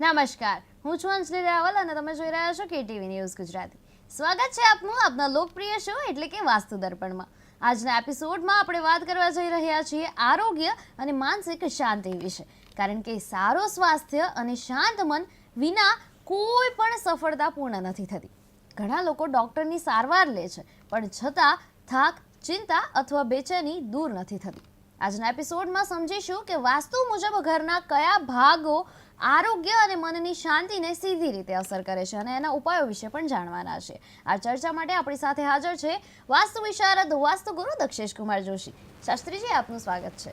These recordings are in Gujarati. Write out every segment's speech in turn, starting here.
નમસ્કાર, હું છું અંજલિ રાવલ અને તમે જોઈ રહ્યા છો કેટીવી ન્યૂઝ ગુજરાતી. સ્વાગત છે આપનું આપના લોકપ્રિય શો એટલે કે વાસ્તુ દર્પણમાં. આજના એપિસોડમાં આપણે વાત કરવા જઈ રહ્યા છીએ આરોગ્ય અને માનસિક શાંતિ વિશે. કારણ કે સારો સ્વાસ્થ્ય અને શાંત મન વિના કોઈ પણ સફળતા પૂર્ણ નથી થતી. ઘણા લોકો ડૉક્ટરની સારવાર લે છે, પણ છતાં થાક, ચિંતા અથવા બેચેની દૂર નથી થતી. આજના એપિસોડમાં સમજીશું કે વાસ્તુ મુજબ ઘરના કયા ભાગો આરોગ્ય અને મનની શાંતિને સીધી રીતે અસર કરે છે અને એના ઉપાયો વિશે પણ જાણવાના છે. આ ચર્ચા માટે આપણી સાથે હાજર છે વાસ્તુ વિશારદ વાસ્તુ ગુરુ દક્ષેશ કુમાર જોશી. શાસ્ત્રીજી આપનું સ્વાગત છે.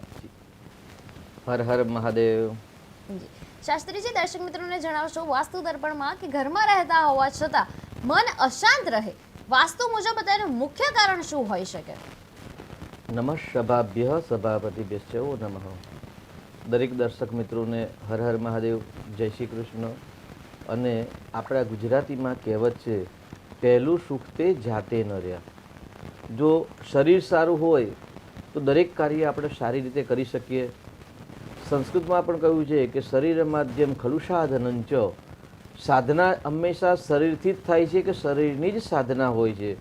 હર હર મહાદેવ. શાસ્ત્રીજી દર્શક મિત્રોને જણાવશો વાસ્તુ દર્પણમાં કે ઘરમાં રહેતા હોવા છતાં મન અશાંત રહે. વાસ્તુ મુજબ તેનું મુખ્ય કારણ શું હોઈ શકે? નમઃ સભાભ્ય સભાપતિભ્યશ્ચો નમઃ. દરેક દર્શક મિત્રોને હર હર મહાદેવ, જય શ્રી કૃષ્ણ. અને આપણા ગુજરાતીમાં કહેવત છે, પહેલું સુખ તે જાતે ન રહ્યા. જો શરીર સારું હોય, તો દરેક કાર્ય આપણે સારી રીતે કરી શકીએ. સંસ્કૃતમાં પણ કહ્યું છે કે શરીર માધ્યમ ખલુ સાધનંચ સાધના હંમેશા શરીરથી જ થાય છે કે શરીરની જ સાધના હોય છે?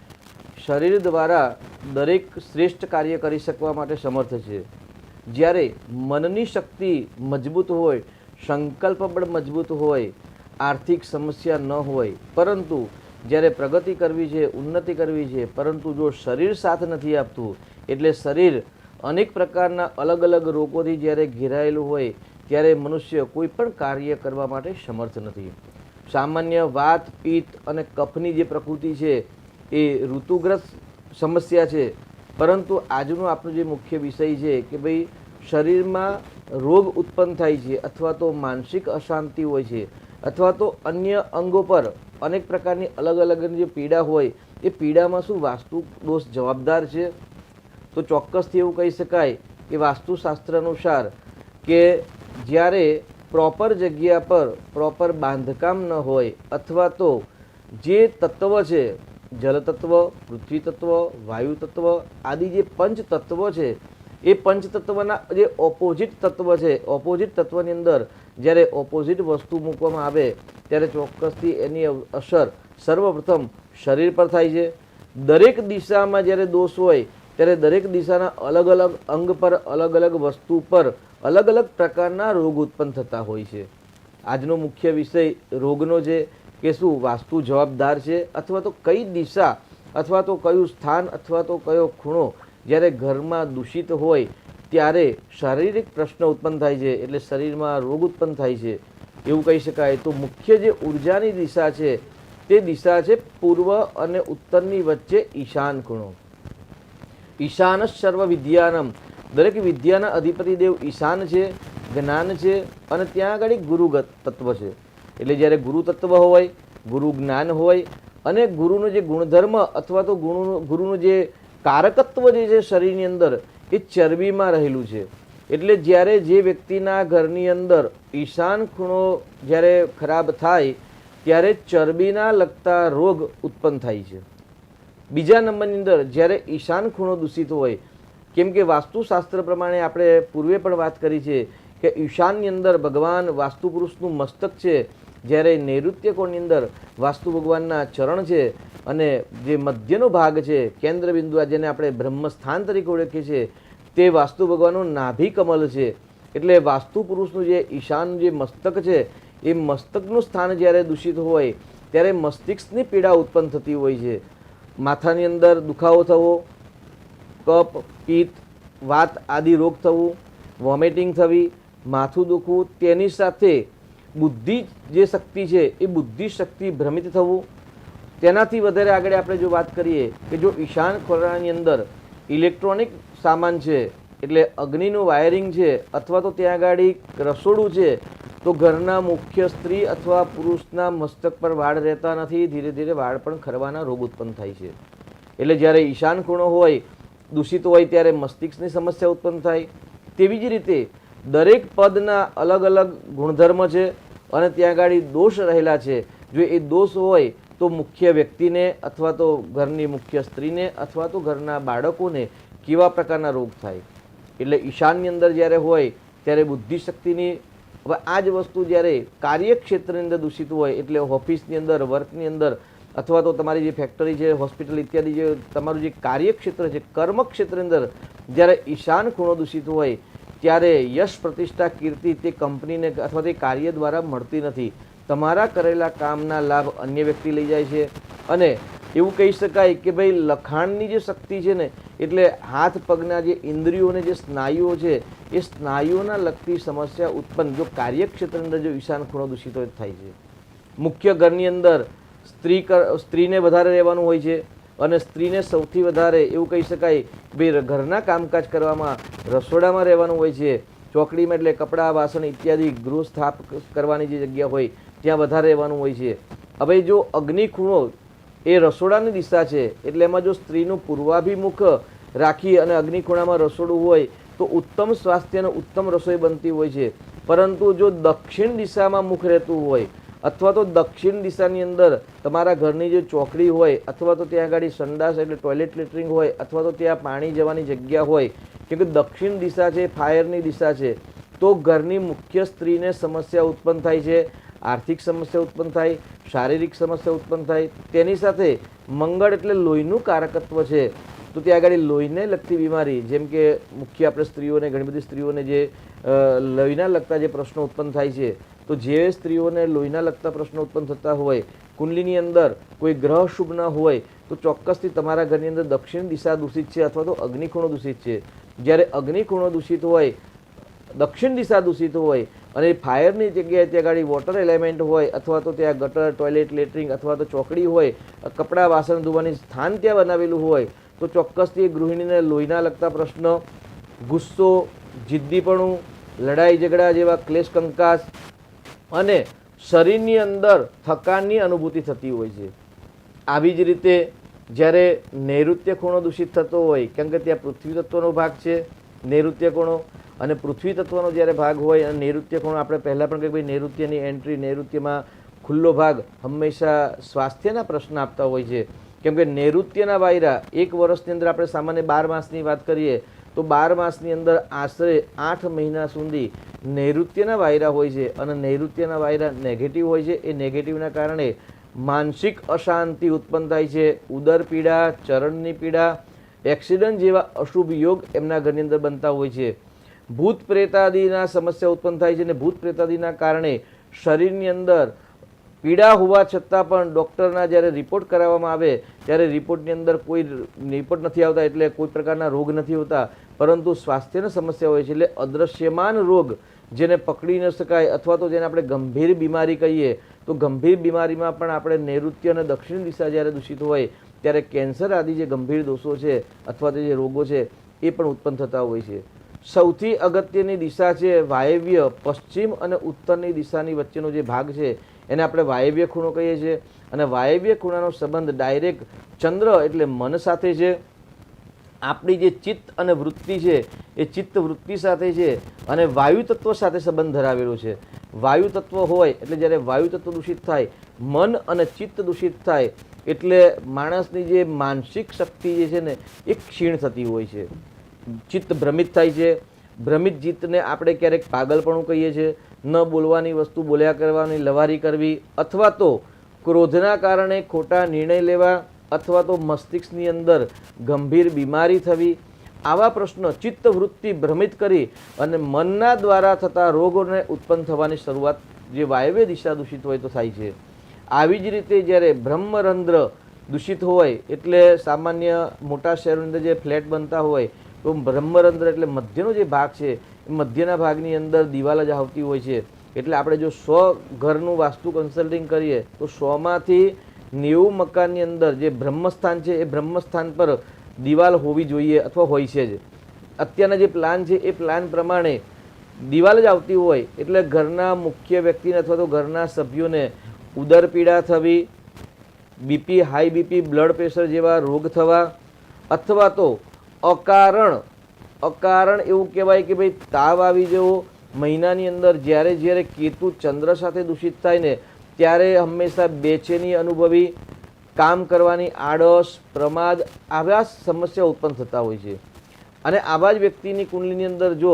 શરીર દ્વારા દરેક શ્રેષ્ઠ કાર્ય કરી શકવા માટે સમર્થ છે. જ્યારે મનની શક્તિ મજબૂત હોય સંકલ્પ પણ મજબૂત હોય, આર્થિક સમસ્યા ન હોય, પરંતુ જ્યારે પ્રગતિ કરવી છે, ઉન્નતિ કરવી છે, પરંતુ જો શરીર સાથ નથી આપતું, એટલે શરીર અનેક પ્રકારના અલગ અલગ રોગોથી જ્યારે ઘેરાયેલું હોય, ત્યારે મનુષ્ય કોઈ પણ કાર્ય કરવા માટે સમર્થ નથી. સામાન્ય વાત, પિત્ત અને કફની જે પ્રકૃતિ છે, એ ઋતુગ્રસ્ત સમસ્યા છે પરંતુ આજનો આપણો જે મુખ્ય વિષય છે કે ભાઈ શરીરમાં રોગ ઉત્પન્ન થાય છે અથવા તો માનસિક અશાંતિ હોય છે અથવા તો અન્ય અંગો પર અનેક પ્રકારની અલગ અલગ જે પીડા હોય, એ પીડામાં શું વાસ્તુ દોષ જવાબદાર છે? તો ચોક્કસથી એવું કહી શકાય કે વાસ્તુશાસ્ત્ર અનુસાર કે જ્યારે પ્રોપર જગ્યા પર પ્રોપર બાંધકામ ન હોય અથવા તો જે તત્વ છે જલ તત્વ પૃથ્વી તત્વ વાયુ તત્વ આદિ જે પંચ તત્વો છે, એ પંચ જે ઓપોઝિટ તત્વ છે ઓપોઝિટ તત્વની અંદર જ્યારે ઓપોઝિટ વસ્તુ મૂકવામાં આવે, ત્યારે ચોક્કસથી એની અસર સર્વપ્રથમ શરીર પર થાય છે. દરેક દિશામાં જ્યારે દોષ હોય, ત્યારે દરેક દિશાના અલગ અલગ અંગ પર, અલગ અલગ વસ્તુ પર, અલગ અલગ પ્રકારના રોગ ઉત્પન્ન થતા હોય છે. આજનો મુખ્ય વિષય રોગનો છે. કે શું વાસ્તુ જવાબદાર છે અથવા તો કઈ દિશા અથવા તો કયું સ્થાન અથવા તો કયો ખૂણો જ્યારે ઘરમાં દૂષિત હોય ત્યારે શારીરિક પ્રશ્ન ઉત્પન્ન થાય છે એટલે શરીરમાં રોગ ઉત્પન્ન થાય છે. એવું કહી શકાય. તો મુખ્ય જે ઉર્જાની દિશા છે તે દિશા છે પૂર્વ અને ઉત્તરની વચ્ચે ઈશાન ખૂણો. ઈશાન સર્વ વિદ્યાનમ દરેક વિદ્યાના અધિપતિ દેવ ઈશાન છે, જ્ઞાન છે અને ત્યાં આગળ ગુરુ તત્વ છે. એટલે જ્યારે ગુરુ તત્વ હોય, ગુરુ જ્ઞાન હોય અને ગુરુનો જે ગુણધર્મ અથવા તો ગુરુનું ગુરુનું જે કારકત્વ જે છે શરીરની અંદર એ ચરબીમાં રહેલું છે. એટલે જ્યારે જે વ્યક્તિના ઘરની અંદર ઈશાન ખૂણો જ્યારે ખરાબ થાય, ત્યારે ચરબીના લગતા રોગ ઉત્પન્ન થાય છે. બીજા નંબરની અંદર જ્યારે ઈશાન ખૂણો દૂષિત હોય, કેમ કે વાસ્તુશાસ્ત્ર પ્રમાણે આપણે પૂર્વે પણ વાત કરી છે કે ઈશાનની અંદર ભગવાન વાસ્તુ પુરુષનું મસ્તક છે જ્યારે નૈઋત્ય કોણની અંદર વાસ્તુ ભગવાનના ચરણ છે અને જે મધ્યનો ભાગ છે કેન્દ્ર બિંદુ આ જેને આપણે બ્રહ્મસ્થાન તરીકે ઓળખીએ છીએ, તે વાસ્તુ ભગવાનનું નાભી કમલ છે. એટલે વાસ્તુ પુરુષનું જે ઈશાન જે મસ્તક છે, એ મસ્તકનું સ્થાન જ્યારે દૂષિત હોય, ત્યારે મસ્તિષ્કની પીડા ઉત્પન્ન થતી હોય છે. માથાની અંદર દુખાવો થવો, કપ, પિત્ત, વાત આદિ રોગ થવું, વોમિટિંગ થવી, માથું દુખવું, તેની સાથે બુદ્ધિ જે શક્તિ છે, એ બુદ્ધિ શક્તિ ભ્રમિત થવું. તેનાથી વધારે આગળ આપણે જો વાત કરીએ કે જો ઈશાન ખોરાની અંદર ઇલેક્ટ્રોનિક સામાન છે, એટલે અગ્નિનું વાયરિંગ છે, અથવા તો ત્યાં આગળ રસોડું છે, તો ઘરના મુખ્ય સ્ત્રી અથવા પુરુષના મસ્તક પર વાળ રહેતા નથી, ધીરે ધીરે વાળ પણ ખરવાના રોગ ઉત્પન્ન થાય છે. એટલે જ્યારે ઈશાન ખૂણો હોય, દૂષિત હોય, ત્યારે મસ્તિષ્કની સમસ્યા ઉત્પન્ન થાય. તેવી જ રીતે દરેક પદના અલગ અલગ ગુણધર્મ છે અને ત્યાં આગળ દોષ રહેલા છે. જો એ દોષ હોય, તો મુખ્ય વ્યક્તિને અથવા તો ઘરની મુખ્ય સ્ત્રીને અથવા તો ઘરના બાળકોને કેવા પ્રકારના રોગ થાય? એટલે ઈશાનની અંદર જ્યારે હોય, ત્યારે બુદ્ધિશક્તિની, હવે આ જ વસ્તુ જ્યારે કાર્યક્ષેત્રની અંદર દૂષિત હોય, એટલે ઓફિસની અંદર, વર્કની અંદર, અથવા તો તમારી જે ફેક્ટરી છે, હોસ્પિટલ ઇત્યાદિ જે, તમારું જે કાર્યક્ષેત્ર છે, કર્મક્ષેત્રની અંદર, જ્યારે ઈશાન ખૂણો દૂષિત હોય ત્યારે યશ પ્રતિષ્ઠા કીર્તિ તે કંપનીને અથવા તે કાર્ય દ્વારા મળતી નથી. તમારા કરેલા કામના લાભ અન્ય વ્યક્તિ લઈ જાય છે. અને એવું કહી શકાય કે ભાઈ લખાણની જે શક્તિ છે ને, એટલે હાથ પગના જે ઇન્દ્રિયોને જે સ્નાયુઓ છે, એ સ્નાયુઓના લગતી સમસ્યા ઉત્પન્ન, જો કાર્યક્ષેત્રની અંદર જો ઈશાન ખૂણો દૂષિત થાય છે. મુખ્ય ઘરની અંદર સ્ત્રી કર- સ્ત્રીને વધારે રહેવાનું હોય છે. અને સ્ત્રીને સૌથી વધારે એવું કહી શકાય, બે ઘરના કામકાજ કરવામાં રસોડામાં રહેવાનું હોય છે. ચોકડીમાં એટલે કપડાં, વાસણ ઇત્યાદિ ગૃહ સ્થાપ કરવાની જે જગ્યા હોય, ત્યાં વધારે રહેવાનું હોય છે. હવે જો અગ્નિ ખૂણો એ રસોડાની દિશા છે, એટલે એમાં જો સ્ત્રીનું પૂર્વાભિમુખ રાખી અને અગ્નિ ખૂણામાં રસોડું હોય, તો ઉત્તમ સ્વાસ્થ્ય અને ઉત્તમ રસોઈ બનતી હોય છે. પરંતુ જો દક્ષિણ દિશામાં મુખ રહેતું હોય અથવા તો દક્ષિણ દિશાની અંદર તમારા ઘરની જે ચોકડી હોય, અથવા તો ત્યાં આગળ સંડાસ એટલે ટોયલેટ લેટરિંગ હોય, અથવા તો ત્યાં પાણી જવાની જગ્યા હોય, કેમ કે દક્ષિણ દિશા છે, ફાયરની દિશા છે, તો ઘરની મુખ્ય સ્ત્રીને સમસ્યા ઉત્પન્ન થાય છે, આર્થિક સમસ્યા ઉત્પન્ન થાય, શારીરિક સમસ્યા ઉત્પન્ન થાય, તેની સાથે મંગળ એટલે લોહીનું કારકત્વ છે. તો ત્યાં આગળ લોહીને લગતી બીમારી, જેમ કે મુખ્ય આપણે સ્ત્રીઓને, ઘણી બધી સ્ત્રીઓને જે લોહીના લગતા જે પ્રશ્નો ઉત્પન્ન થાય છે તો જે સ્ત્રીઓને લોહીના લગતા પ્રશ્નો ઉત્પન્ન થતા હોય, કુંડલીની અંદર કોઈ ગ્રહ શુભ ન હોય, તો ચોક્કસથી તમારા ઘરની અંદર દક્ષિણ દિશા દૂષિત છે અથવા તો અગ્નિખૂણો દૂષિત છે. જ્યારે અગ્નિખૂણો દૂષિત હોય, દક્ષિણ દિશા દૂષિત હોય અને ફાયરની જગ્યાએ ત્યાં આગળ વોટર એલિમેન્ટ હોય અથવા તો ત્યાં ગટર, ટોયલેટ, લેટરિંગ અથવા તો ચોકડી હોય, કપડાં, વાસણ ધોવાની સ્થાન ત્યાં બનાવેલું હોય, તો ચોક્કસથી ગૃહિણીને લોહીના લગતા પ્રશ્ન, ગુસ્સો, જિદ્દીપણું લડાઈ ઝઘડા જેવા ક્લેશ કંકાસ અને શરીરની અંદર થકાનની અનુભૂતિ થતી હોય છે. આવી જ રીતે જ્યારે નૈઋત્ય ખૂણો દૂષિત થતો હોય, કેમ કે ત્યાં પૃથ્વી તત્વનો ભાગ છે, નૈઋત્ય ખૂણો, અને પૃથ્વી તત્વનો જ્યારે ભાગ હોય, અને નૈઋત્ય ખૂણો, આપણે પહેલાં પણ કહ્યું ભાઈ નૈઋત્યની એન્ટ્રી નૈઋત્યમાં ખુલ્લો ભાગ હંમેશા સ્વાસ્થ્યના પ્રશ્ન આપતા હોય છે. કેમ કે નૈઋત્યના વાયરા એક વર્ષની અંદર આપણે સામાન્ય બાર માસની વાત કરીએ તો બાર માસની અંદર આશરે આઠ મહિના સુધી નૈઋત્યના વાયરા હોય છે અને નૈઋત્યના વાયરા નેગેટિવ હોય છે. એ નેગેટિવના કારણે માનસિક અશાંતિ ઉત્પન્ન થાય છે. ઉદર પીડા, ચરણની પીડા, એક્સિડન્ટ જેવા અશુભ યોગ એમના ઘરની અંદર બનતા હોય છે. ભૂત પ્રેતાદિના સમસ્યા ઉત્પન્ન થાય છે અને ભૂત પ્રેતાદિના કારણે શરીરની અંદર પીડા હોવા છતાં પણ ડૉક્ટરના જ્યારે રિપોર્ટ કરાવવામાં આવે, ત્યારે રિપોર્ટની અંદર કોઈ રિપોર્ટ નથી આવતા એટલે કોઈ પ્રકારના રોગ નથી હોતા. પરંતુ સ્વાસ્થ્યની સમસ્યા હોય છે એટલે અદૃશ્યમાન રોગ જેને પકડી ન શકાય અથવા તો જેને આપણે ગંભીર બીમારી કહીએ, તો ગંભીર બીમારીમાં પણ આપણે નૈઋત્ય અને દક્ષિણ દિશા જ્યારે દૂષિત હોય, ત્યારે કેન્સર આદિ જે ગંભીર દોષો છે અથવા તો જે રોગો છે, એ પણ ઉત્પન્ન થતા હોય છે. સૌથી અગત્યની દિશા છે વાયવ્ય, પશ્ચિમ અને ઉત્તરની દિશાની વચ્ચેનો જે ભાગ છે, એને આપણે વાયવ્ય ખૂણો કહીએ છીએ. અને વાયવ્ય ખૂણાનો સંબંધ ડાયરેક્ટ ચંદ્ર એટલે મન સાથે છે. આપણી જે ચિત્ત અને વૃત્તિ છે, એ ચિત્ત વૃત્તિ સાથે છે અને વાયુ તત્વ સાથે સંબંધ ધરાવેલો છે. વાયુ તત્વ હોય એટલે જ્યારે વાયુ તત્વ દૂષિત થાય, મન અને ચિત્ત દૂષિત થાય, એટલે માણસની જે માનસિક શક્તિ જે છે ને, એ ક્ષીણ થતી હોય છે. ચિત્ત ભ્રમિત થાય છે. ભ્રમિત ચિત્તને આપણે ક્યારેક પાગલપણું કહીએ છીએ. ન બોલવાની વસ્તુ બોલ્યા કરવાની, લવારી કરવી, અથવા તો ક્રોધના કારણે ખોટા નિર્ણય લેવા અથવા તો મસ્તિષ્કની અંદર ગંભીર બીમારી થવી, આવા પ્રશ્નો ચિત્તવૃત્તિ ભ્રમિત કરી અને મનના દ્વારા થતા રોગોને ઉત્પન્ન થવાની શરૂઆત જે વાયવ્ય દિશા દૂષિત હોય તો થાય છે. આવી જ રીતે જ્યારે બ્રહ્મરંધ્ર દૂષિત હોય, એટલે સામાન્ય મોટા શહેરોની અંદર જે ફ્લેટ બનતા હોય, તો બ્રહ્મરંધ્ર એટલે મધ્યનો જે ભાગ છે, એ મધ્યના ભાગની અંદર દિવાલ જ આવતી હોય છે. એટલે આપણે જો સો ઘરનું વાસ્તુ કન્સલ્ટિંગ કરીએ, તો સોમાંથી નેવું મકાનની અંદર જે બ્રહ્મસ્થાન છે, એ બ્રહ્મસ્થાન પર દિવાલ હોવી જોઈએ અથવા હોય છે જ. અત્યારના જે પ્લાન છે, એ પ્લાન પ્રમાણે દિવાલ જ આવતી હોય એટલે ઘરના મુખ્ય વ્યક્તિને અથવા તો ઘરના સભ્યોને ઉદર પીડા થવી BP high BP blood pressure જેવા રોગ થવા અથવા તો અકારણ અકારણ એવું કહેવાય કે ભાઈ તાવ આવી જવો, મહિનાની અંદર જ્યારે જ્યારે કેતુ ચંદ્ર સાથે દૂષિત થાય ને ત્યારે હંમેશા બેચેની અનુભવી, કામ કરવાની આળસ પ્રમાદ આવા સમસ્યા ઉત્પન્ન થતા હોય છે. અને આવા જ વ્યક્તિની કુંડલીની અંદર જો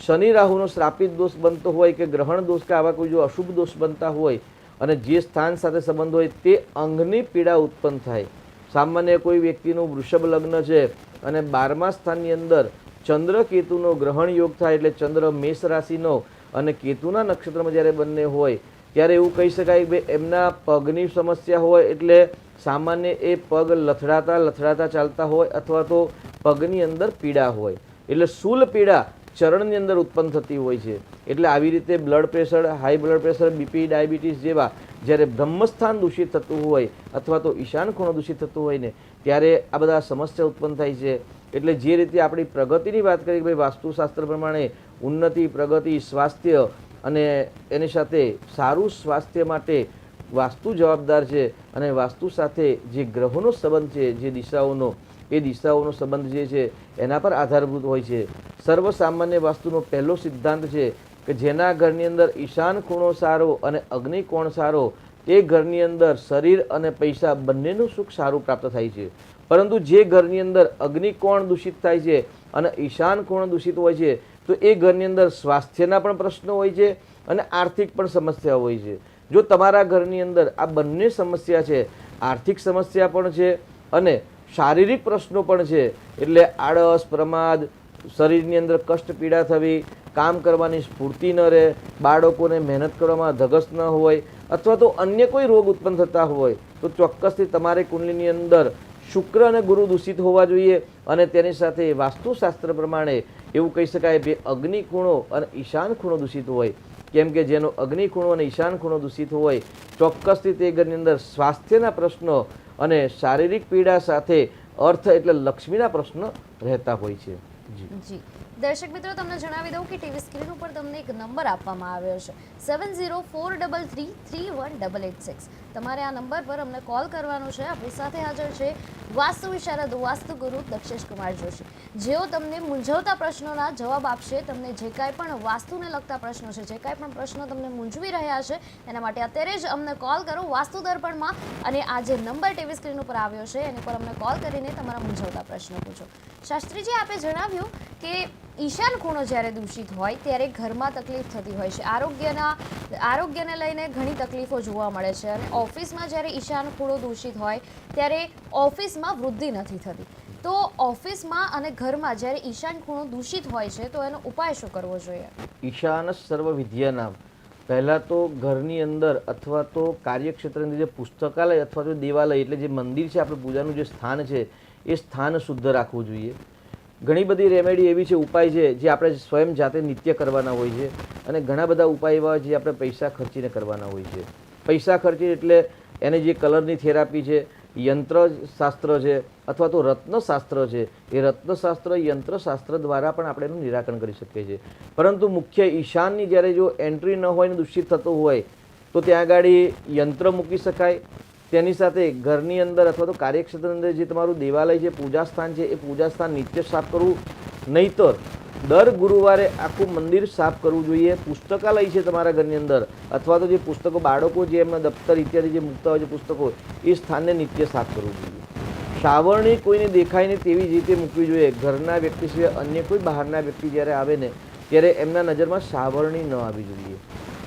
શનિ રાહુનો શ્રાપિત દોષ બનતો હોય કે ગ્રહણ દોષ કે આવા કોઈ જો અશુભ દોષ બનતા હોય અને જે સ્થાન સાથે સંબંધ હોય તે અંગની પીડા ઉત્પન્ન થાય. સામાન્ય કોઈ વ્યક્તિનું વૃષભ લગ્ન છે અને બારમા સ્થાનની અંદર ચંદ્ર કેતુનો ગ્રહણ યોગ થાય એટલે ચંદ્ર મેષ રાશિનો અને કેતુના નક્ષત્રમાં જ્યારે બંને હોય ત્યારે એવું કહી શકાય કે એમના પગની સમસ્યા હોય એટલે સામાન્ય એ પગ લથડાતા લથડાતા ચાલતા હોય અથવા તો પગની અંદર પીડા હોય. એટલે શૂલ પીડા ચરણની અંદર ઉત્પન્ન થતી હોય છે. એટલે આવી રીતે blood pressure high blood pressure BP diabetes જેવા જ્યારે બ્રહ્મસ્થાન દૂષિત થતું હોય અથવા તો ઈશાન ખૂણો દૂષિત થતું હોય ને, ત્યારે આ બધા સમસ્યા ઉત્પન્ન થાય છે. એટલે જે રીતે આપણી પ્રગતિની વાત કરી કે ભાઈ, વાસ્તુશાસ્ત્ર પ્રમાણે ઉન્નતિ, પ્રગતિ, સ્વાસ્થ્ય અને એની સાથે સારું સ્વાસ્થ્ય માટે વાસ્તુ જવાબદાર છે અને વાસ્તુ સાથે જે ગ્રહોનો સંબંધ છે, જે દિશાઓનો, એ દિશાઓનો સંબંધ જે છે, એના પર આધારભૂત હોય છે. સર્વસામાન્ય વાસ્તુનો પહેલો સિદ્ધાંત છે કે જેના ઘરની અંદર ઈશાન ખૂણો સારો અને અગ્નિકોણ સારો તે ઘરની અંદર શરીર અને પૈસા બંનેનું સુખ સારું પ્રાપ્ત થાય છે. પરંતુ જે ઘરની અંદર અગ્નિકોણ દૂષિત થાય છે અને ઈશાન કોણ દૂષિત હોય છે તો એ ઘરની અંદર સ્વાસ્થ્યના પણ પ્રશ્નો હોય છે અને આર્થિક પણ સમસ્યા હોય છે. જો તમારા ઘરની અંદર આ બંને સમસ્યા છે, આર્થિક સમસ્યા પણ છે અને શારીરિક પ્રશ્નો પણ છે, એટલે આળસ, પ્રમાદ, શરીરની અંદર કષ્ટ, પીડા થવી, કામ કરવાની સ્ફૂર્તિ ન રહે, બાળકોને મહેનત કરવામાં ધગસ ન હોય અથવા તો અન્ય કોઈ રોગ ઉત્પન્ન થતા હોય, તો ચોક્કસથી તમારે કુંડલીની અંદર શુક્ર અને ગુરુ દૂષિત હોવા જોઈએ અને તેની સાથે વાસ્તુશાસ્ત્ર પ્રમાણે એવું કહી શકાય કે અગ્નિ ખૂણો અને ઈશાન ખૂણો દૂષિત હોય. કેમ કે જેનો અગ્નિ ખૂણો અને ઈશાન ખૂણો દૂષિત હોય, ચોક્કસથી તે ઘરની અંદર સ્વાસ્થ્યના પ્રશ્નો અને શારીરિક પીડા સાથે અર્થ એટલે લક્ષ્મીના પ્રશ્નો રહેતા હોય છે. જી. દર્શક મિત્રો, તમને જણાવી દઉં કે ટીવી સ્ક્રીન ઉપર તમને એક નંબર આપવામાં આવ્યો છે. Seven zero four double three three one double eight six. તમારે આ નંબર પર અમને કોલ કરવાનો છે. આપણી સાથે હાજર છે. વાસ્તુ વિશારદ, વાસ્તુ ગુરુ દક્ષેશ કુમાર જોશી. જેઓ તમને મૂંઝવતા પ્રશ્નોના જવાબ આપશે, તમને જે કાંઈ પણ વાસ્તુને લગતા પ્રશ્નો છે, જે કાંઈ પણ પ્રશ્નો તમને મૂંઝવી રહ્યા છે, એના માટે અત્યારે જ અમને કોલ કરો વાસ્તુ દર્પણમાં. અને આ જે નંબર ટીવી સ્ક્રીન ઉપર આવ્યો છે, એની પર અમને કોલ કરીને તમારા મૂંઝવતા પ્રશ્નો પૂછો. શાસ્ત્રીજી, આપે જણાવ્યું કે ઈશાન ખૂણો જ્યારે દૂષિત હોય ત્યારે ઘરમાં તકલીફ થતી હોય છે. આરોગ્યના, આરોગ્યને લઈને ઘણી તકલીફો જોવા મળે છે અને ઓફિસમાં જ્યારે ઈશાન ખૂણો દૂષિત હોય ત્યારે ઓફિસમાં વૃદ્ધિ નથી થતી. તો ઓફિસમાં અને ઘરમાં જ્યારે ઈશાન ખૂણો દૂષિત હોય છે તો એનો ઉપાય શું કરવો જોઈએ? ઈશાન સર્વ વિદ્યાનામ. પહેલાં તો ઘરની અંદર અથવા તો કાર્યક્ષેત્રની જે પુસ્તકાલય અથવા તો દેવાલય એટલે જે મંદિર છે, આપણે પૂજાનું જે સ્થાન છે, એ સ્થાન શુદ્ધ રાખવું જોઈએ. ઘણી બધી રેમેડી એવી છે, ઉપાય છે, જે આપણે સ્વયં જાતે નિત્ય કરવાના હોય છે અને ઘણા બધા ઉપાય એવા જે આપણે પૈસા ખર્ચીને કરવાના હોય છે. પૈસા ખર્ચી એટલે એને જે કલરની થેરાપી છે, યંત્ર શાસ્ત્ર છે, અથવા તો રત્નશાસ્ત્ર છે, એ રત્નશાસ્ત્ર, યંત્રશાસ્ત્ર દ્વારા પણ આપણે એનું નિરાકરણ કરી શકીએ છીએ. પરંતુ મુખ્ય ઈશાનની જ્યારે જો એન્ટ્રી ન હોય ને દૂષિત થતું હોય, તો ત્યાં આગળ યંત્ર મૂકી શકાય તેની સાથે ઘરની અંદર અથવા તો કાર્યક્ષેત્રની અંદર જે તમારું દેવાલય છે પૂજા સ્થાન છે, એ પૂજા સ્થાન નિત્ય સાફ કરવું. નહીતર, દર ગુરુવારે આખું મંદિર સાફ કરવું જોઈએ. પુસ્તકાલય છે તમારા ઘરની અંદર. અથવા તો જે પુસ્તકો બાળકો જે એમના દફતર ઇત્યાદિ જે મૂકતા હોય છે પુસ્તકો, એ સ્થાનને નિત્ય સાફ કરવું જોઈએ. સાવરણી કોઈને દેખાય નહીં તેવી જ રીતે મૂકવી જોઈએ. ઘરના વ્યક્તિ સિવાય અન્ય કોઈ બહારના વ્યક્તિ જ્યારે આવે ને, ત્યારે એમના નજરમાં સાવરણી ન આવી જોઈએ.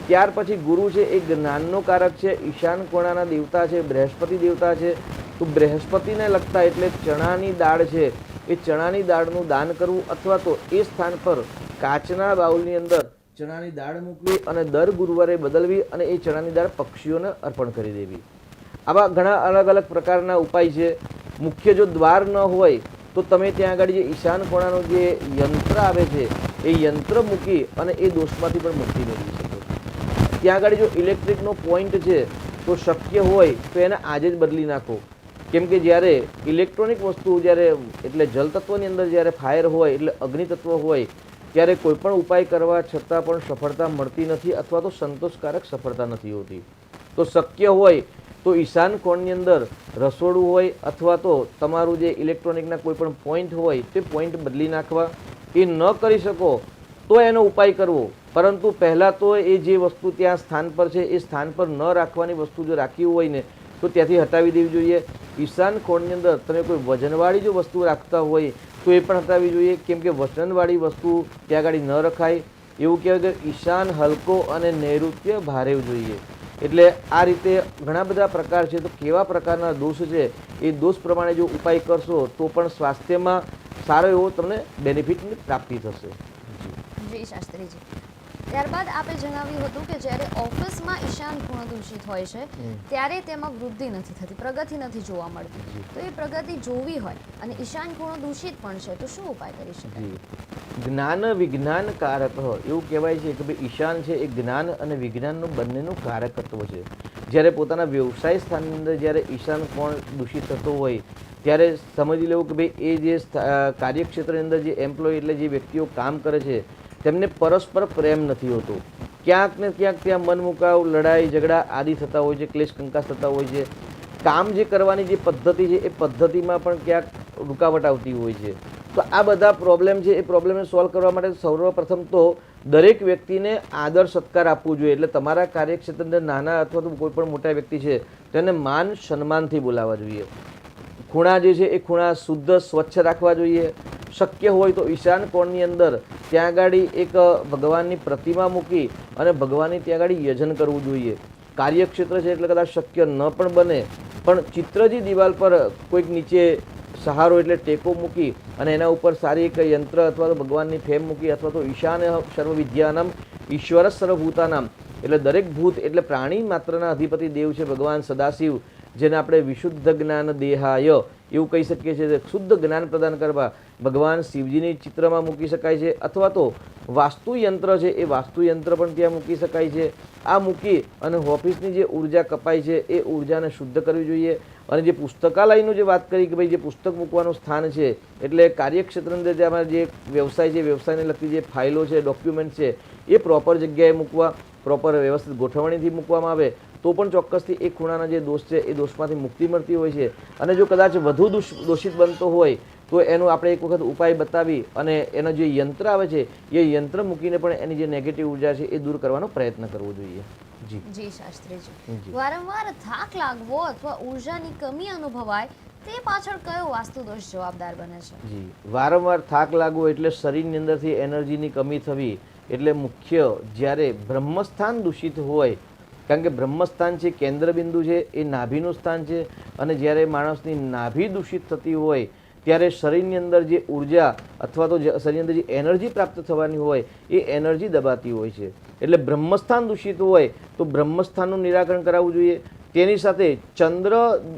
ત્યાર પછી ગુરુ છે એ જ્ઞાનનો કારક છે, ઈશાન કોણાના દેવતા છે, બૃહસ્પતિ દેવતા છે. તો બૃહસ્પતિને લગતા એટલે ચણાની દાળ છે. એ ચણાની દાળનું દાન કરવું અથવા તો એ સ્થાન પર કાચના બાઉલની અંદર ચણાની દાળ મૂકવી અને દર ગુરુવારે બદલવી અને એ ચણાની દાળ પક્ષીઓને અર્પણ કરી દેવી. આવા ઘણા અલગ અલગ પ્રકારના ઉપાય છે. મુખ્ય જો દ્વાર ન હોય, તો તમે ત્યાં આગળ જે ઈશાન કોણાનું જે યંત્ર આવે છે, એ યંત્ર મૂકી અને એ દોષમાંથી પણ મુક્તિ મેળવી. ત્યાં આગળ જો ઇલેક્ટ્રિકનો પોઈન્ટ છે, તો શક્ય હોય તો એને આજે જ બદલી નાખો. કેમ કે જ્યારે ઇલેક્ટ્રોનિક વસ્તુ જ્યારે, એટલે જલતત્વની અંદર જ્યારે ફાયર હોય, એટલે અગ્નિતત્વ હોય, ત્યારે કોઈપણ ઉપાય કરવા છતાં પણ સફળતા મળતી નથી અથવા તો સંતોષકારક સફળતા નથી હોતી. તો શક્ય હોય તો ઈશાન કોણની અંદર રસોડું હોય અથવા તો તમારું જે ઇલેક્ટ્રોનિકના કોઈ પણ પોઈન્ટ હોય, તે પોઈન્ટ બદલી નાખવા. એ ન કરી શકો તો એનો ઉપાય કરવો. પરંતુ પહેલાં તો એ જે વસ્તુ ત્યાં સ્થાન પર છે એ સ્થાન પર ન રાખવાની વસ્તુ જો રાખી હોય ને તો ત્યાંથી હટાવી દેવી જોઈએ. ઈશાન કોણની અંદર તમે કોઈ વજનવાળી જો વસ્તુ રાખતા હોય તો એ પણ હટાવી જોઈએ. કેમ કે વજનવાળી વસ્તુ ત્યાં આગળ ન રખાય. એવું કહેવાય કે ઈશાન હલકો અને નૈઋત્ય ભારે જોઈએ. એટલે આ રીતે ઘણા બધા પ્રકાર છે. તો કેવા પ્રકારના દોષ છે? એ દોષ પ્રમાણે જો ઉપાય કરશો તો પણ સ્વાસ્થ્યમાં સારો એવો તમને બેનિફિટની પ્રાપ્તિ થશે. જી શાસ્ત્રીજી. ત્યારબાદ આપે જણાવ્યું હતું કે જ્યારે ઓફિસમાં ઈશાન ખૂણો દૂષિત હોય છે ત્યારે તેમાં વૃદ્ધિ નથી થતી પ્રગતિ નથી જોવા મળતી. તો એ પ્રગતિ જોવી હોય અને ઈશાન ખૂણો દૂષિત પણ છે તો શું ઉપાય કરી શકાય? જ્ઞાન વિજ્ઞાન કારક એવું કહેવાય છે કે ભાઈ ઈશાન છે એ જ્ઞાન અને વિજ્ઞાનનું બંનેનું કારકત્વ છે. જ્યારે પોતાના વ્યવસાય સ્થાનની અંદર જ્યારે ઈશાન કોણ દૂષિત થતો હોય ત્યારે સમજી લેવું કે ભાઈ એ જે કાર્યક્ષેત્રની અંદર જે એમ્પ્લોય એટલે જે વ્યક્તિઓ કામ કરે છે તેમને પરસ્પર પ્રેમ નથી હોતો. ક્યાંક ને ક્યાંક ત્યાં મન મુકાવ લડાઈ, ઝઘડા આદિ થતા હોય છે, ક્લેશ કંકાસ થતા હોય છે. કામ જે કરવાની જે પદ્ધતિ છે, એ પદ્ધતિમાં પણ ક્યાંક રૂકાવટ આવતી હોય છે. તો આ બધા પ્રોબ્લેમ છે, એ પ્રોબ્લેમને સોલ્વ કરવા માટે સર્વપ્રથમ તો દરેક વ્યક્તિને આદર, સત્કાર આપવું જોઈએ. એટલે તમારા કાર્યક્ષેત્રની નાના અથવા તો કોઈ પણ મોટા વ્યક્તિ છે, તેને માન, સન્માનથી બોલાવવા જોઈએ. ખૂણા જે છે, એ ખૂણા શુદ્ધ, સ્વચ્છ રાખવા જોઈએ. શક્ય હોય તો ઈશાન કોણની અંદર ત્યાં આગળ એક ભગવાનની પ્રતિમા મૂકી અને ભગવાનની ત્યાં આગળ યજન કરવું જોઈએ. કાર્યક્ષેત્ર છે એટલે કદાચ શક્ય ન પણ બને. પણ ચિત્રજી દિવાલ પર કોઈક નીચે સહારો એટલે ટેકો મૂકી અને એના ઉપર સારી એક યંત્ર અથવા તો ભગવાનની ફેમ મૂકી અથવા તો ઈશાન સર્વવિદ્યાનામ, ઈશ્વર સર્વભૂતાનામ, એટલે દરેક ભૂત એટલે પ્રાણી માત્રના અધિપતિ દેવ છે ભગવાન સદાશિવ, જેને આપણે વિશુદ્ધ જ્ઞાન દેહાય એવું કહી શકીએ છીએ શુદ્ધ જ્ઞાન પ્રદાન કરવા ભગવાન શિવજીની ચિત્રમાં મૂકી શકાય છે અથવા તો વાસ્તુ યંત્ર છે એ વાસ્તુયંત્ર પણ ત્યાં મૂકી શકાય છે. આ મૂકી અને ઓફિસની જે ઊર્જા કપાય છે એ ઉર્જાને શુદ્ધ કરવી જોઈએ. અને જે પુસ્તકાલયનું જે વાત કરી કે ભાઈ જે પુસ્તક મૂકવાનું સ્થાન છે, એટલે કાર્યક્ષેત્રની અંદર જે અમારા જે વ્યવસાય છે, વ્યવસાયને લગતી જે ફાઇલો છે, ડોક્યુમેન્ટ છે, એ પ્રોપર જગ્યાએ મૂકવા, પ્રોપર વ્યવસ્થિત ગોઠવણીથી મૂકવામાં આવે. તો પણ ચોક્કસથી એ ખૂણાના જે દોષ છે એ દોષમાંથી મુક્તિ મળતી હોય છે. અને જો કદાચ વધુ દુષ દોષિત બનતો હોય તો એનો આપણે એક વખત ઉપાય બતાવી અને એનો જે યંત્ર આવે છે એ યંત્ર મૂકીને પણ એની જે નેગેટિવ ઊર્જા છે એ દૂર કરવાનો પ્રયત્ન કરવો જોઈએ. જી. જી શાસ્ત્રીજી. વારંવાર થાક લાગવો અથવા ઉર્જાની કમી અનુભવાય તે પાછળ કયો વાસ્તુ દોષ જવાબદાર બને છે? જી. વારંવાર થાક લાગવો એટલે શરીરની અંદરથી એનર્જીની કમી થવી એટલે મુખ્ય જ્યારે બ્રહ્મસ્થાન દૂષિત હોય કારણ કે બ્રહ્મસ્થાન છે, કેન્દ્રબિંદુ છે, એ નાભીનું સ્થાન છે અને જ્યારે માણસની નાભી દૂષિત થતી હોય, ત્યારે શરીરની અંદર જે ઊર્જા અથવા તો શરીરની અંદર જે એનર્જી પ્રાપ્ત થવાની હોય, એ એનર્જી દબાતી હોય છે. એટલે બ્રહ્મસ્થાન દૂષિત હોય, તો બ્રહ્મસ્થાનનું નિરાકરણ કરાવવું જોઈએ. તેની સાથે ચંદ્ર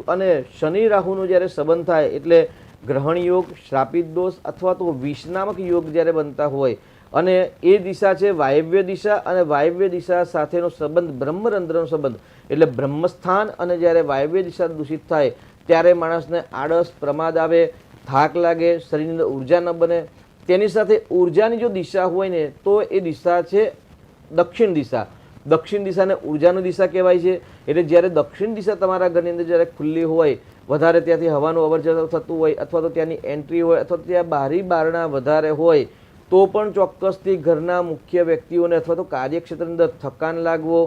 અને શનિ રાહુનો જ્યારે સંબંધ થાય, એટલે ગ્રહણ યોગ, શ્રાપિત દોષ અથવા તો વિષનામક યોગ જ્યારે બનતા હોય અને એ દિશા છે વાયવ્ય દિશા અને વાયવ્ય દિશા સાથેનો સંબંધ, બ્રહ્મરંધ્રનો સંબંધ. એટલે બ્રહ્મસ્થાન અને જ્યારે વાયવ્ય દિશા દૂષિત થાય, ત્યારે માણસને આળસ, પ્રમાદ આવે, થાક લાગે, શરીરની અંદર ઊર્જા ન બને. તેની સાથે ઉર્જાની જો દિશા હોય ને, તો એ દિશા છે દક્ષિણ દિશા. દક્ષિણ દિશાને ઉર્જાની દિશા કહેવાય છે. એટલે જ્યારે દક્ષિણ દિશા તમારા ઘરની અંદર જ્યારે ખુલ્લી હોય, વધારે ત્યાંથી હવાનું અવર જવર થતું હોય, અથવા તો ત્યાંની એન્ટ્રી હોય, અથવા તો ત્યાં બારી બારણા વધારે હોય તો પણ ચોક્કસથી ઘરના મુખ્ય વ્યક્તિઓને અથવા તો કાર્યક્ષેત્રની અંદર થકાન લાગવો,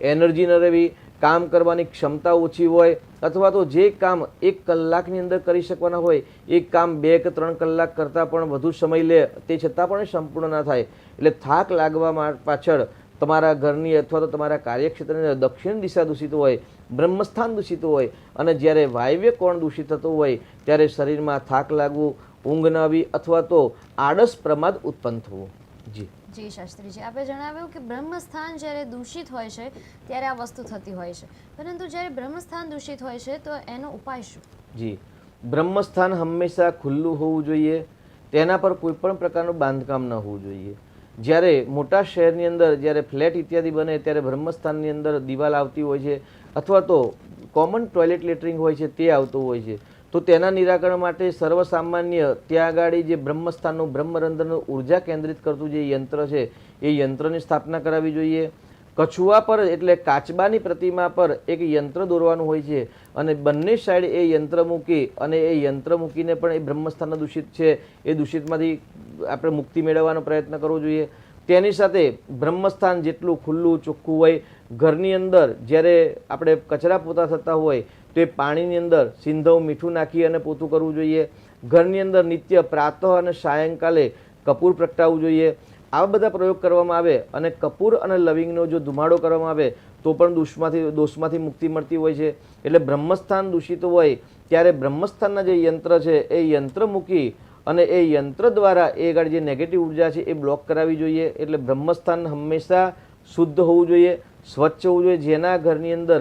એનર્જી ન રહેવી, કામ કરવાની ક્ષમતા ઓછી હોય અથવા તો જે કામ એક કલાકની અંદર કરી શકવાના હોય એ કામ બે કે ત્રણ કલાક કરતાં પણ વધુ સમય લે તે છતાં પણ સંપૂર્ણ ના થાય. એટલે થાક લાગવા પાછળ તમારા ઘરની અથવા તો તમારા કાર્યક્ષેત્રની અંદર દક્ષિણ દિશા દૂષિત હોય, બ્રહ્મસ્થાન દૂષિત હોય અને જ્યારે વાયવ્ય કોણ દૂષિત થતું હોય, ત્યારે શરીરમાં થાક લાગવું ઊંઘ ન આવી અથવા તો આળસ પ્રમાદ ઉત્પન્ન થવું. જી. જી શાસ્ત્રીજી આપે જણાવ્યું કે બ્રહ્મસ્થાન જ્યારે દૂષિત હોય છે ત્યારે આ વસ્તુ થતી હોય છે. પરંતુ જ્યારે બ્રહ્મસ્થાન દૂષિત હોય છે તો એનો ઉપાય શું? જી. બ્રહ્મસ્થાન હંમેશા ખુલ્લું હોવું જોઈએ. તેના પર કોઈ પણ પ્રકારનું બાંધકામ ન હોવું જોઈએ. જ્યારે મોટા શહેરની અંદર જ્યારે ફ્લેટ ઇત્યાદિ બને ત્યારે બ્રહ્મસ્થાનની અંદર દિવાલ આવતી હોય છે અથવા તો કોમન ટોયલેટ લેટરિંગ હોય છે તે આવતું હોય છે. તો તેના નિરાકરણ માટે સર્વસામાન્ય ત્યાં આગળ જે બ્રહ્મસ્થાનનું બ્રહ્મરંધ્રનું ઊર્જા કેન્દ્રિત કરતું જે યંત્ર છે, એ યંત્રની સ્થાપના કરાવવી જોઈએ. કછુઆ પર એટલે કાચબાની પ્રતિમા પર એક યંત્ર દોરવાનું હોય છે અને બંને સાઈડ એ યંત્ર મૂકી અને એ યંત્ર મૂકીને પણ એ બ્રહ્મસ્થાન દૂષિત છે, એ દૂષિતમાંથી આપણે મુક્તિ મેળવવાનો પ્રયત્ન કરવો જોઈએ. તેની સાથે બ્રહ્મસ્થાન જેટલું ખુલ્લું ચોખ્ખું હોય, ઘરની અંદર જ્યારે આપણે કચરા પોતા થતા હોય તો પાણીની અંદર સિંધવ મીઠું નાખી અને પોતું કરવું જોઈએ. ઘરની અંદર નિત્ય પ્રાતઃ અને સાયંકાલે કપૂર પ્રગટાવવું જોઈએ. આવા બધા પ્રયોગ કરવામાં આવે અને કપૂર અને લવિંગનો જો ધુમાડો કરવામાં આવે, તો પણ દોષમાંથી દોષમાંથી મુક્તિ મળતી હોય છે. એટલે બ્રહ્મસ્થાન દૂષિત હોય, ત્યારે બ્રહ્મસ્થાનના જે યંત્ર છે, એ યંત્ર મૂકી અને એ યંત્ર દ્વારા એ આગળ જે નેગેટિવ ઊર્જા છે, એ બ્લોક કરાવવી જોઈએ. એટલે બ્રહ્મસ્થાન હંમેશા શુદ્ધ હોવું જોઈએ, સ્વચ્છ હોવું જોઈએ. જેના ઘરની અંદર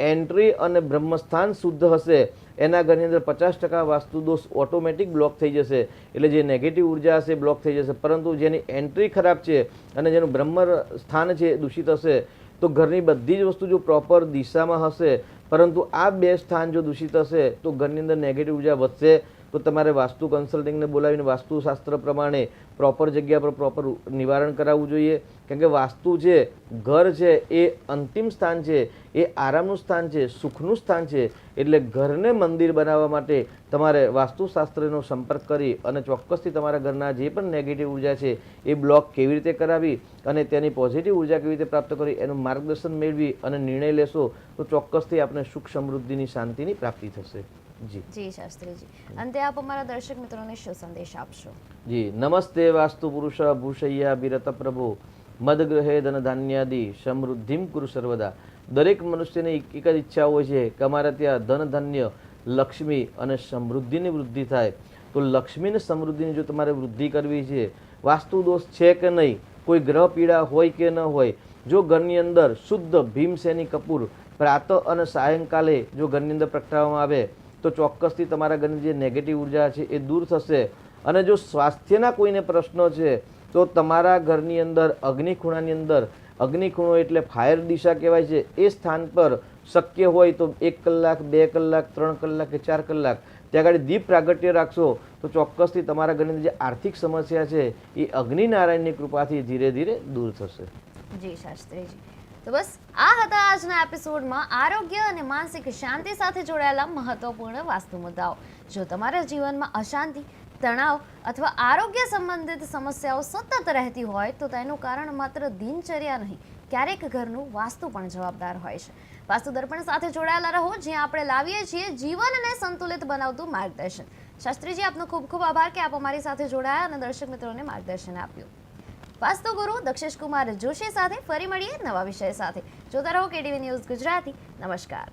એન્ટ્રી અને બ્રહ્મસ્થાન શુદ્ધ હશે. એના ઘરની અંદર પચાસ ટકા વાસ્તુ દોષ ઓટોમેટિક બ્લોક થઈ જશે. એટલે જે નેગેટિવ ઊર્જા હશે બ્લોક થઈ જશે. પરંતુ જેની એન્ટ્રી ખરાબ છે અને જેનું બ્રહ્મ સ્થાન છે દૂષિત હશે, તો ઘરની બધી જ વસ્તુ જો પ્રોપર દિશામાં હશે, પરંતુ આ બે સ્થાન જો દૂષિત હશે, તો ઘરની અંદર નેગેટિવ ઊર્જા વધશે તો તમારે વાસ્તુ કન્સલ્ટિંગને બોલાવીને વાસ્તુશાસ્ત્ર પ્રમાણે પ્રોપર જગ્યા પર પ્રોપર નિવારણ કરાવવું જોઈએ. કેમ કે વાસ્તુ છે, ઘર છે, એ અંતિમ સ્થાન છે, એ આરામનું સ્થાન છે, સુખનું સ્થાન છે, એટલે ઘરને મંદિર બનાવવા માટે તમારે વાસ્તુશાસ્ત્રનો સંપર્ક કરી અને ચોક્કસથી તમારા ઘરના જે પણ નેગેટિવ ઊર્જા છે, એ બ્લોક કેવી રીતે કરાવી અને તેની પોઝિટિવ ઊર્જા કેવી રીતે પ્રાપ્ત કરી એનું માર્ગદર્શન મેળવી અને નિર્ણય લેશો, તો ચોક્કસથી આપણે સુખ સમૃદ્ધિની શાંતિની પ્રાપ્તિ થશે. જી. જી શાસ્ત્રીજી. અંતે આપ અમારા દર્શક મિત્રોને શું સંદેશ આપશો? જી નમસ્તે વાસ્તુ પુરુષ ભૂષૈયા બિરત પ્રભુ મદગ્રહે ધન ધાન્યાદિ સમૃદ્ધિમ કુરુ સર્વદા. દરેક મનુષ્યની એક એક જ ઈચ્છા હોય છે કે અમારા ત્યાં ધન ધાન્ય લક્ષ્મી અને સમૃદ્ધિની વૃદ્ધિ થાય. તો લક્ષ્મીને સમૃદ્ધિની જો તમારે વૃદ્ધિ કરવી છે વાસ્તુ દોષ છે કે નહીં? કોઈ ગ્રહ પીડા હોય કે ન હોય? જો ઘરની અંદર શુદ્ધ ભીમસેની કપૂર પ્રાતઃ અને સાયંકાલે જો ઘરની અંદર પ્રગટાવવામાં આવે તો ચોક્કસથી તમારા ઘરની જે નેગેટિવ ઊર્જા છે એ દૂર થશે. અને જો સ્વાસ્થ્યના કોઈને પ્રશ્નો છે, તો તમારા ઘરની અંદર અગ્નિ ખૂણાની અંદર અગ્નિ ખૂણો એટલે ફાયર દિશા કહેવાય છે, એ સ્થાન પર શક્ય હોય તો એક કલાક, બે કલાક, ત્રણ કલાક કે ચાર કલાક ત્યાં આગળ દીપ પ્રાગટ્ય રાખશો, તો ચોક્કસથી તમારા ઘરની જે આર્થિક સમસ્યા છે, એ અગ્નિનારાયણની કૃપાથી ધીરે ધીરે દૂર થશે. જી શાસ્ત્રીજી. તો બસ, આ હતા આજના એપિસોડમાં આરોગ્ય અને માનસિક શાંતિ સાથે જોડાયેલા મહત્વપૂર્ણ વાસ્તુ મુદ્દાઓ. જો તમારા જીવનમાં અશાંતિ, તણાવ અથવા આરોગ્ય સંબંધિત સમસ્યાઓ સતત રહેતી હોય, તો તેનું કારણ માત્ર દિનચર્યા નહીં, ક્યારેક ઘરનું વાસ્તુ પણ જવાબદાર હોય છે. વાસ્તુ દર્પણ સાથે જોડાયેલા રહો, જ્યાં આપણે લાવીએ છીએ જીવનને સંતુલિત બનાવતું માર્ગદર્શન. શાસ્ત્રીજી, આપનો ખૂબ ખૂબ આભાર કે આપ અમારી સાથે જોડાયા અને દર્શક મિત્રોને માર્ગદર્શન આપ્યું. વાસ્તુ ગુરુ દક્ષેશ કુમાર જોશી સાથે ફરી મળીએ નવા વિષય સાથે. જોતા રહો કેટીવી ન્યૂઝ ગુજરાતી. નમસ્કાર.